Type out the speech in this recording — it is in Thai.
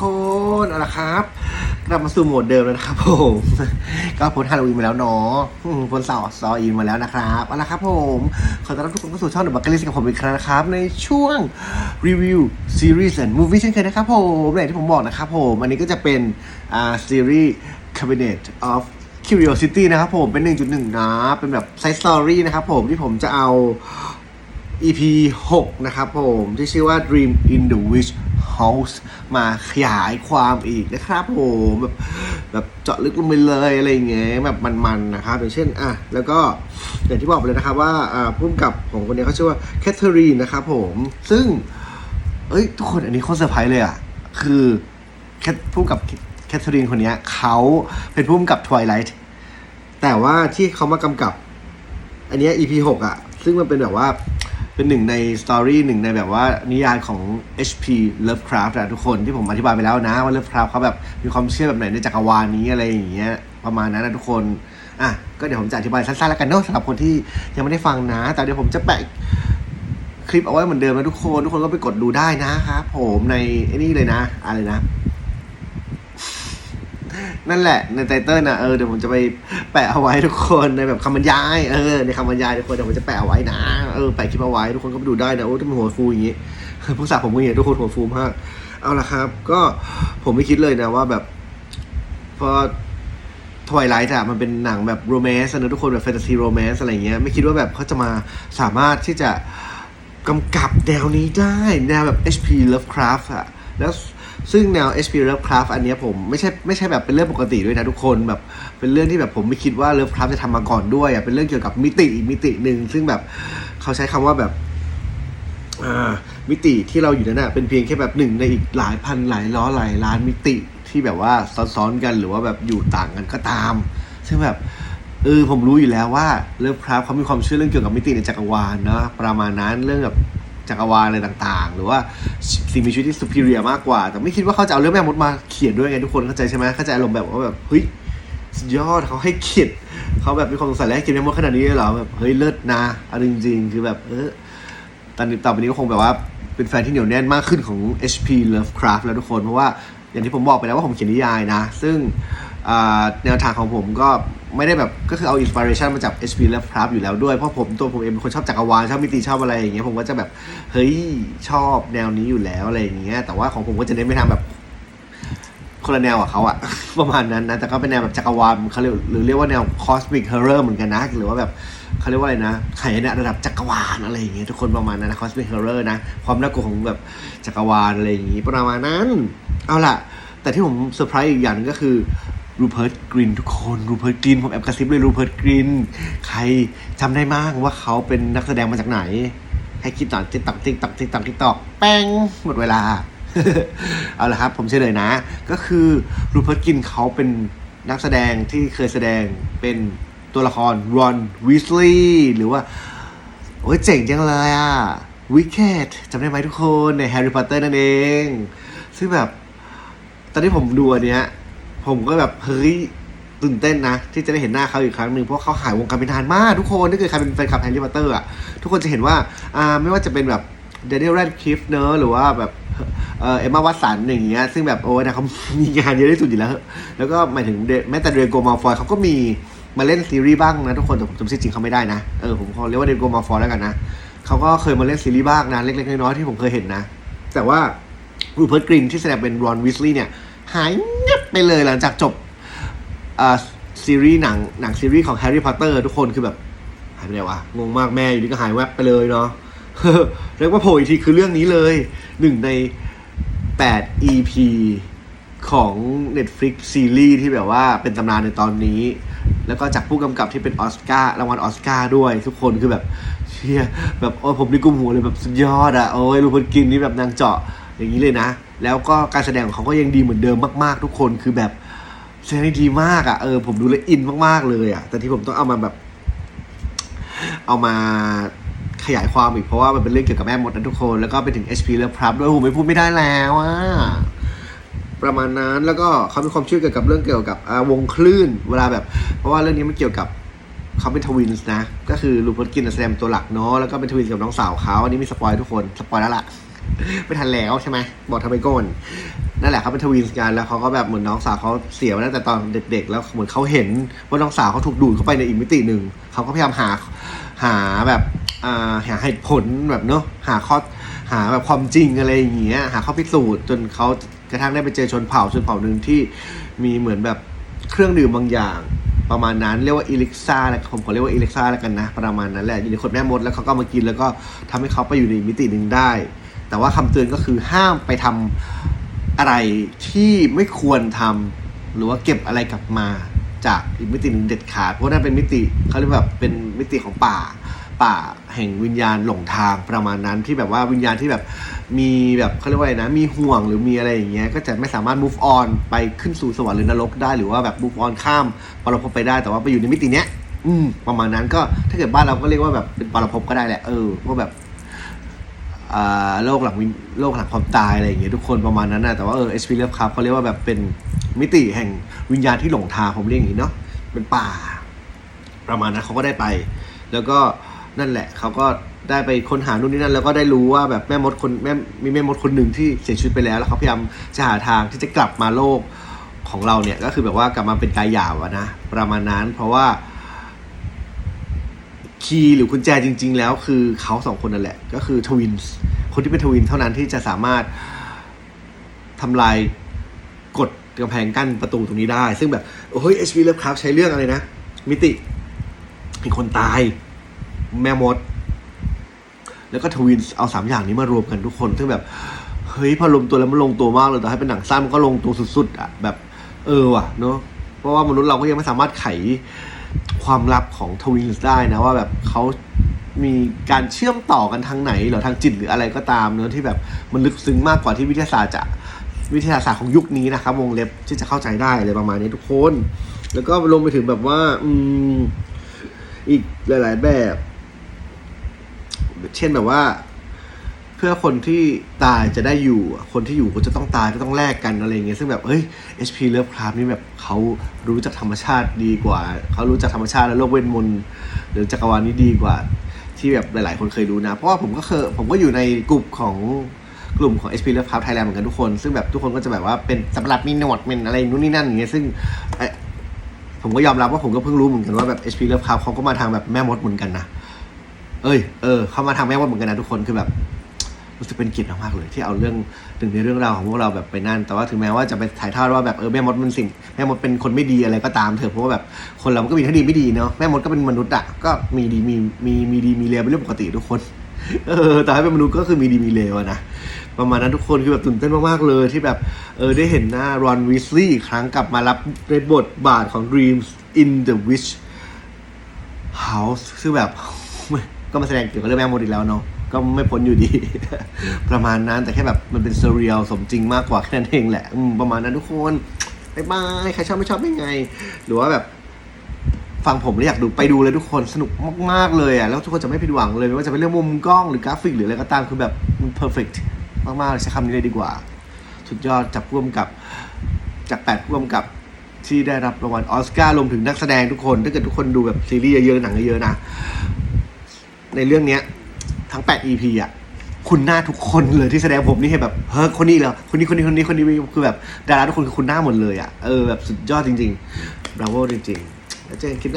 คนเอาละครับ กลับมาสู่โหมดเดิมแล้วนะครับผมก็พ้นฮาโลวีนมาแล้วเนาะพ้นเสาร์ซออีนมาแล้วนะครับเอาละครับผมขอต้อนรับทุกคนเข้าสู่ช่องเดอะบัคเกอร์ลิสกับผมอีกครั้งนะครับ ในช่วงรีวิวซีรีส์และมูฟวี่เช่นเคยนะครับผมอย่างที่ผมบอกนะครับผม อันนี้ก็จะเป็นอ่าซีรีส์ Cabinet of Curiosity นะครับผมเป็น 1.1 นะ เป็นแบบไซส์สตอรี่นะครับผมที่ผมจะเอา EP 6 นะครับผม ที่ชื่อว่า Dream in the Witch House มาขยายความอีกนะครับผมแบบแบบเจาะลึกลงไปเลยอะไรเงี้ยแบบมันๆนะครับ อย่างเช่นอะแล้วก็อย่างที่บอกไปเลยนะครับว่าอ่าพุ่มกับของคนนี้เขาชื่อว่าแคทเธอรีนนะครับผมซึ่ง เอ้ย ทุกคนอันนี้โคตรเซอร์ไพรส์เลยอะ คือแคทพุ่มกับแคทเธอรีนคนนี้เขาเป็นพุ่มกับ Twilight แต่ว่าที่เขามากำกับ อันนี้ EP 6 อะ ซึ่งมันเป็นแบบว่า เป็นหนึ่งในสตอรี่หนึ่งในแบบว่านิยายของ HP Lovecraft อะทุกคนที่ผมอธิบายไปแล้วนะ ว่า Lovecraft เขาแบบมีความเชื่อแบบไหนในจักรวาลนี้อะไรอย่างเงี้ยประมาณนั้นนะทุกคนอะก็เดี๋ยวผมจะอธิบายสั้นๆแล้วกันเนอะสำหรับคนที่ยังไม่ได้ฟังนะ แต่เดี๋ยวผมจะแปะคลิปเอาไว้เหมือนเดิมนะทุกคน ทุกคนก็ไปกดดูได้นะครับผมในไอ้นี่เลยนะ อะไรนะ นั่นแหละในไตเติลนะเออเดี๋ยวผมจะไปแปะเอาไว้ทุกคนในแบบคำบรรยายเออในคำบรรยายทุกคนเดี๋ยวผมจะแปะเอาไว้นะเออแปะคลิปเอาไว้ทุกคนก็ไปดูได้นะโอ้ที่มันหัวฟูอย่างงี้ผู้สาวผมก็อย่างนี้ทุกคนหัวฟูมากเอาละครับ ก็ผมไม่คิดเลยนะว่าแบบพอทวายไลท์อะมันเป็นหนังแบบโรแมนต์นะทุกคนแบบแฟนตาซีโรแมนต์อะไรเงี้ยไม่คิดว่าแบบเขาจะมาสามารถที่จะกำกับแนวนี้ได้ แนวแบบ HP Lovecraft อะแล้ว ซึ่งแนว HP Lovecraft อันนี้ผมไม่ใช่ไม่ใช่แบบเป็นเรื่องปกติด้วยนะทุกคนแบบเป็นเรื่องที่แบบผมไม่คิดว่า Lovecraft จะทำมาก่อนด้วยอะเป็นเรื่องเกี่ยวกับมิติอีกมิติหนึ่งซึ่งแบบเขาใช้คำว่าแบบมิติที่เราอยู่นั้นนะเป็นเพียงแค่แบบหนึ่งในอีกหลายพันหลายล้อหลายล้านมิติที่แบบว่าซ้อนๆกันหรือว่าแบบอยู่ต่างกันก็ตาม ซึ่งแบบเออผมรู้อยู่แล้วว่าเลิฟคราฟเขามีความเชื่อเรื่องเกี่ยวกับมิติในจักรวาลเนาะประมาณนั้นเรื่องแบบ จักรวาลอะไรต่างๆ หรือว่าสิ่งมีชีวิตที่ superior มากกว่า แต่ไม่คิดว่าเขาจะเอาเรื่องแม่มดมาเขียนด้วยไงทุกคนเข้าใจใช่ไหมเข้าใจอารมณ์แบบว่าแบบเฮ้ยสุดยอดเขาให้เขียนเขาแบบมีความสงสัยและให้เขียนแม่มดขนาดนี้เลยเหรอแบบเฮ้ยเลิศนะเอาจริง ๆ คือแบบเออตอนนี้ต่อไปนี้ก็คงแบบว่าเป็นแฟนที่เหนียวแน่นมากขึ้นของ HP Lovecraft แล้วทุกคนเพราะว่าอย่างที่ผมบอกไปแล้วว่าผมเขียนนิยายนะ ซึ่ง แนวทางของผมก็ไม่ได้แบบก็คือเอาอินสปิเรชันมาจาก HP Lovecraft อยู่แล้วด้วย เพราะผมตัวผมเองเป็นคนชอบจักรวาลชอบมิติชอบอะไรอย่างเงี้ยผมก็จะแบบเฮ้ยชอบแนวนี้อยู่แล้วอะไรอย่างเงี้ยแต่ว่าของผมก็จะเน้นไปทางแบบคนละแนวกับเขาอะประมาณนั้นนะแต่ก็เป็นแนวแบบจักรวาลเขาเรียกหรือเรียกว่าแนว cosmic horror เหมือนกันนะ หรือว่าแบบเขาเรียกว่าอะไรนะไขเนี่ยระดับจักรวาลอะไรอย่างเงี้ยทุกคนประมาณนั้นนะ cosmic horror นะความน่ากลัวของแบบจักรวาลอะไรอย่างงี้ประมาณนั้น เอาล่ะ แต่ที่ผมเซอร์ไพรส์อีกอย่างนึงก็คือ รูเพิร์ตกรินทุกคนรูเพิร์ตกรินผมแอบกระซิบเลยรูเพิร์ตกรินใครจำได้มั้งว่าเขาเป็นนักแสดงมาจากไหน ให้คิดต่อติ๊กตักติ๊กตักติ๊กตักติ๊กตอกแป้งหมดเวลา เอาละครับ ผมเฉลยนะ ก็คือรูเพิร์ตกรินเขาเป็นนักแสดงที่เคยแสดงเป็นตัวละครรอนวิสลีย์หรือว่า โอ้ยเจ๋งจังเลยอะวิกเกตจำได้ไหมทุกคนในแฮร์รี่พอตเตอร์นั่นเอง ซึ่งแบบ ตอนที่ผมดูอันเนี้ย ผมก็แบบเฮ้ยตื่นเต้นนะ ที่จะได้เห็นหน้าเขาอีกครั้งหนึ่งเพราะเขาหายวงการไปนานมากทุกคนถ้าเกิดใครเป็นแฟนคลับแฮร์รี่พอตเตอร์อะทุกคนจะเห็นว่าอ่าไม่ว่าจะเป็นแบบเดนิเอลแรดคลิฟเนอะหรือว่าแบบเออเอมมาวัตสันอย่างเงี้ยซึ่งแบบโอ้ยนะเขามีงานเยอะที่สุดอยู่แล้ว แล้วก็หมายถึงแม้แต่เดรโกมาฟอยเขาก็มีมาเล่นซีรีส์บ้างนะทุกคนแต่ผมจำชื่อจริงเขาไม่ได้นะเออผมขอเรียกว่าเดรโกมาฟอยแล้วกันนะเขาก็เคยมาเล่นซีรีส์บ้างนะเล็กๆน้อยๆที่ผมเคยเห็นนะ แต่ว่ารูเพิร์ตกรินที่แสดงเป็นรอนวิสลีย์เนี่ย หายเงียบไปเลยหลังจากจบอ่าซีรีส์หนังหนังซีรีส์ของแฮร์รี่พอตเตอร์ทุกคนคือแบบ หายไปไหนวะ งงมากแม่อยู่ดีก็หายแวบไปเลยเนาะเรียกว่าโผล่อีกทีคือเรื่องนี้เลยหนึ่งใน 8 EP ของ Netflix ซีรีส์ที่แบบว่าเป็นตำนานในตอนนี้ แล้วก็จากผู้กำกับที่เป็นออสการ์รางวัลออสการ์ด้วย ทุกคนคือแบบเชียแบบโอ้ยผมนี่กุมหัวเลยแบบสุดยอดอะโอ้ยรูปกินนี่แบบนางเจาะอย่างนี้เลยนะ แล้วก็การแสดงของเขาก็ยังดีเหมือนเดิมมาก ๆ ทุกคนคือแบบแสดงดีมากอะเออผมดูแลวอินมากๆเลยอะแต่ที่ผมต้องเอามาแบบ เอามาขยายความอีกเพราะว่ามันเป็นเรื่องเกี่ยวกับแม่มดนะทุกคน แล้วก็ไปถึง HP แล้วพรับด้วยผมไม่พูดไม่ได้แล้วอะประมาณนั้นแล้วก็เขามีความเชื่อเกี่ยวกับเรื่องเกี่ยวกับวงคลื่น เวลาแบบ เพราะว่าเรื่องนี้มันเกี่ยวกับเขาเป็นทวินส์นะ ก็คือลูปอตกินแสดงตัวหลักเนาะแล้วก็เป็นทวินส์กับน้องสาวเขาอันนี้มีสปอยทุกคนสปอยแล้วล่ะ ไม่ทันแล้วใช่ไหมบอกทำไปก่อนนั่นแหละเขาเป็นทวินสกันแล้วเขาก็แบบเหมือนน้องสาวเขาเสียมาตั้งแต่ตอนเด็ก ๆ แล้วเหมือนเขาเห็นว่าน้องสาวเขาถูกดูดเข้าไปในอีกมิติหนึ่งเขาก็พยายามหาหาแบบหาเหตุผลแบบเนอะหาข้อหาแบบความจริงอะไรอย่างเงี้ยหาข้อพิสูจน์จนเขากระทั่งได้ไปเจอชนเผ่าชนเผ่าหนึ่งที่มีเหมือนแบบเครื่องดื่มบางอย่างประมาณนั้นเรียกว่าอิลิกซ่าแล้วผมขอเรียกว่าอิลิกซ่าแล้วกันนะ ประมาณนั้นแหละอยู่ในขวดแม่มดแล้วเขาก็มากินแล้วก็ทำให้เขาไปอยู่ในมิติหนึ่งได้ แต่ว่าคำเตือนก็คือห้ามไปทำอะไรที่ไม่ควรทำหรือว่าเก็บอะไรกลับมาจากอีกมิติหนึ่งเด็ดขาดเพราะนั่นเป็นมิติเขาเรียกแบบเป็นมิติของป่าป่าแห่งวิญญาณหลงทางประมาณนั้นที่แบบว่าวิญญาณที่แบบมีแบบเขาเรียกว่าอะไรนะ มีห่วงหรือมีอะไรอย่างเงี้ยก็จะไม่สามารถ move on ไปขึ้นสู่สวรรค์หรือนรกได้หรือว่าแบบ move on ข้ามปรภพไปได้แต่ว่าไปอยู่ในมิติเนี้ย อืม ประมาณนั้นก็ถ้าเกิดบ้านเราก็เรียกว่าแบบเป็นปรภพก็ได้แหละเออว่าะแบบ โลกหลังวิญโลกหลังความตายอะไรอย่างเงี้ยทุกคนประมาณนั้นนะแต่ว่าเออ HP Love Cup เขาเรียกว่าแบบเป็นมิติแห่งวิญญาณที่หลงทางผมเรียกอย่างนี้เนาะเป็นป่า ประมาณนั้นเขาก็ได้ไป แล้วก็นั่นแหละเขาก็ได้ไปค้นหานู่นนี่นั่นแล้วก็ได้รู้ว่าแบบแม่มดคนแม่มีแม่มดคนหนึ่งที่เสียชีวิตไปแล้วแล้วเขาพยายามจะหาทางที่จะกลับมาโลกของเราเนี่ยก็คือแบบว่ากลับมาเป็นกายหยาบนะประมาณนั้น เพราะว่า คีย์หรือกุญแจจริง ๆ แล้วคือเขาสองคนนั่นแหละ ก็คือทวินส์คนที่เป็นทวินเท่านั้นที่จะสามารถทำลายกฎกำแพงกั้นประตูตรงนี้ได้ ซึ่งแบบ โอ้ย HP Love Craft ใช้เรื่องอะไรนะ มิติเห็นคนตาย แม่มด แล้วก็ทวินส์เอาสามอย่างนี้มารวมกันทุกคน ซึ่งแบบ เฮ้ย พอรวมตัวแล้วมันลงตัวมากเลยแต่ให้เป็นหนังสั้นมันก็ลงตัวสุด ๆ อะ แบบ เออว่ะเนาะเพราะว่ามนุษย์เราก็ยังไม่สามารถไข ความลับของทวินส์ได้นะว่าแบบเขามีการเชื่อมต่อกันทางไหนหรือทางจิตหรืออะไรก็ตามเนื้อที่แบบมันลึกซึ้งมากกว่าที่วิทยาศาสตร์จะวิทยาศาสตร์ของยุคนี้นะครับ วงเล็บที่จะเข้าใจได้อะไรประมาณนี้ทุกคน แล้วก็ลงไปถึงแบบว่า อืม อีกหลาย ๆ แบบ เช่นแบบว่า เพื่อคนที่ตายจะได้อยู่ คนที่อยู่ก็จะต้องตายก็ต้องแลกกันอะไรเงี้ยซึ่งแบบเฮ้ย HP Love Club นี่แบบเขารู้จักธรรมชาติดีกว่า เขารู้จักธรรมชาติและโลกเวทมนต์หรือจักรวาลนี้ดีกว่า ที่แบบหลาย ๆ คนเคยรู้นะ เพราะว่าผมก็เคยผมก็อยู่ในกลุ่มของกลุ่มของ HP Love Club Thailand เหมือนกันทุกคน ซึ่งแบบทุกคนก็จะแบบว่าเป็นสำหรับมีหนวดเป็นอะไรนู่นนี่นั่นอย่างเงี้ยซึ่งผมก็ยอมรับว่าผมก็เพิ่งรู้เหมือนกันว่าแบบ HP Love Club เขาก็มาทางแบบแม่มดเหมือนกันนะเอ้ยเออเขามาทางแม่มดเหมือนกันนะทุกคนคือแบบ รู้สึกเป็นเกียรติมากๆเลยที่เอาเรื่องหนึ่งในเรื่องราวของพวกเราแบบไปนั่น แต่ว่าถึงแม้ว่าจะไปถ่ายทอดว่าแบบเออแม่มดมันสิ่งแม่มดเป็นคนไม่ดีอะไรก็ตามเถอะเพราะว่าแบบคนเรามันก็มีทั้งดีไม่ดีเนาะแม่มดก็เป็นมนุษย์อะก็มีดีมีมีมีดีมีเลวเป็นเรื่องปกติทุกคนเออแต่ให้เป็นมนุษย์ก็คือมีดีมีเลวนะประมาณนั้นทุกคนคือแบบตื่นเต้นมากๆเลยที่แบบเออได้เห็นหน้ารอนวิสลีย์อีกครั้งกลับมารับในบทบาทของ Dreams in the Witch House ซึ่งแบบก็มาแสดงเกี่ยวกับเรื่องแม่มดอีกแล้วเนาะ ก็ไม่พ้นอยู่ดี ประมาณนั้นแต่แค่แบบมันเป็นเซเรียลสมจริงมากกว่าแค่นั้นเองแหละประมาณนั้นทุกคนบายบายใครชอบไม่ชอบเป็นไง หรือว่าแบบฟังผมแล้วอยากดูไปดูเลยทุกคนสนุกมากๆเลยอะแล้วทุกคนจะไม่ผิดหวังเลยไม่ว่าจะเป็นเรื่องมุมกล้องหรือกราฟิกหรืออะไรก็ตามคือแบบมันเพอร์เฟกมากๆใช้คำนี้เลยดีกว่าสุดยอดจับร่วมกับจากแปดร่วมกับที่ได้รับรางวัลออสการ์รวมถึงนักแสดงทุกคน ถ้าเกิดทุกคนดูแบบซีรีส์เยอะๆหนังเยอะๆนะ ในเรื่องเนี้ย ทั้ง 8 EP อะคุณหน้าทุกคนเลยที่แสดงผมนี่เห็นแบบเฮ้ยคนนี้เหรอคนนี้คนนี้คนนี้คนนี้คือแบบดาราทุกคนคือคุณหน้าหมดเลยอะเออแบบสุดยอดจริงๆบราโวจริงๆแล้วเจอกันคลิปหน้า